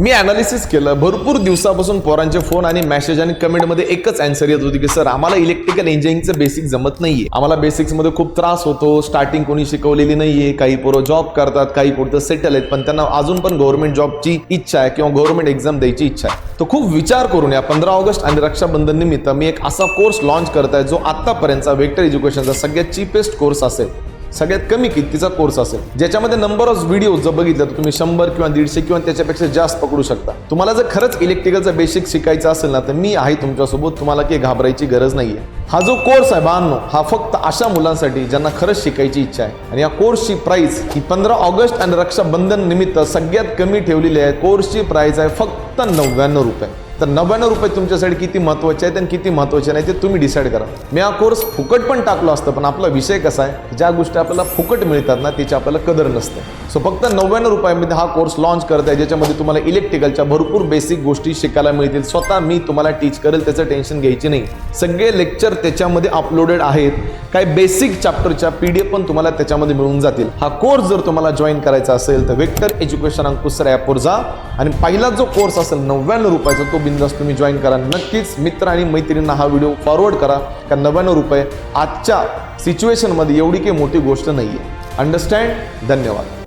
मी analysis केलं. भरपूर दिवसापासून पोरांचे फोन आणि मेसेज आणि कमेंटमध्ये एकच अँसर येत होती की सर आम्हाला इलेक्ट्रिकल इंजिनिअरिंगचं बेसिक जमत नाहीये. आम्हाला बेसिक्समध्ये खूप त्रास होतो. स्टार्टिंग कोणी शिकवलेली नाहीये. काही पोरं जॉब करतात काही पोरं सेटल आहेत. पण त्यांना अजून पण गव्हर्नमेंट जॉबची इच्छा आहे किंवा गव्हर्नमेंट एक्झाम द्यायची इच्छा आहे. तर खूप विचार करून या पंधरा ऑगस्ट आणि रक्षाबंधन निमित्त मी एक असा कोर्स लॉन्च करत आहे जो आतापर्यंतचा वेक्टर एज्युकेशनचा सगळ्यात चीपेस्ट कोर्स असेल. सगळ्यात कमी कितीचा कोर्स असेल? ज्याच्यामध्ये नंबर ऑफ व्हिडिओ जर बघितलं तर तुम्ही शंभर किंवा दीडशे किंवा त्याच्यापेक्षा जास्त पकडू शकता. तुम्हाला जर खरंच इलेक्ट्रिकलचं बेसिक शिकायचं असेल ना तर मी आहे तुमच्यासोबत. तुम्हाला काही घाबरायची गरज नाहीये. हा जो कोर्स आहे बांधनो हा फक्त अशा मुलांसाठी ज्यांना खरंच शिकायची इच्छा आहे. आणि या कोर्सची प्राइस ही पंधरा ऑगस्ट आणि रक्षाबंधन निमित्त सगळ्यात कमी ठेवलेली आहे. कोर्सची प्राइस आहे फक्त नव्याण्णव रुपये. तर नव्याण्णव रुपये तुमच्यासाठी किती महत्त्वाचे आहेत आणि किती महत्त्वाचे नाही ते तुम्ही डिसाईड करा. मी हा कोर्स फुकट पण टाकलो असतं पण आपला विषय कसा आहे ज्या गोष्टी आपल्याला फुकट मिळतात ना त्याची आपल्याला कदर नसते. सो फक्त नव्याण्णव रुपयामध्ये हा कोर्स लॉन्च करत आहे ज्याच्यामध्ये तुम्हाला इलेक्ट्रिकलच्या भरपूर बेसिक गोष्टी शिकायला मिळतील. स्वतः मी तुम्हाला टीच करेल त्याचं टेन्शन घ्यायची नाही. सगळे लेक्चर त्याच्यामध्ये अपलोडेड आहेत. काही बेसिक चॅप्टरच्या पी डी एफ पण तुम्हाला त्याच्यामध्ये मिळून जातील. हा कोर्स जर तुम्हाला जॉईन करायचा असेल तर वेक्टर एज्युकेशन अंकुसर ॲपवर जा. आणि पहिला जो कोर्स असेल नव्याण्णव रुपयाचा तो बिंदास तुम्ही जॉईन करा. नक्कीच मित्र आणि मैत्रिणींना हा व्हिडिओ फॉरवर्ड करा. कारण नव्याण्णव रुपये आजच्या सिच्युएशनमध्ये एवढी काही मोठी गोष्ट नाही आहे अंडरस्टँड धन्यवाद.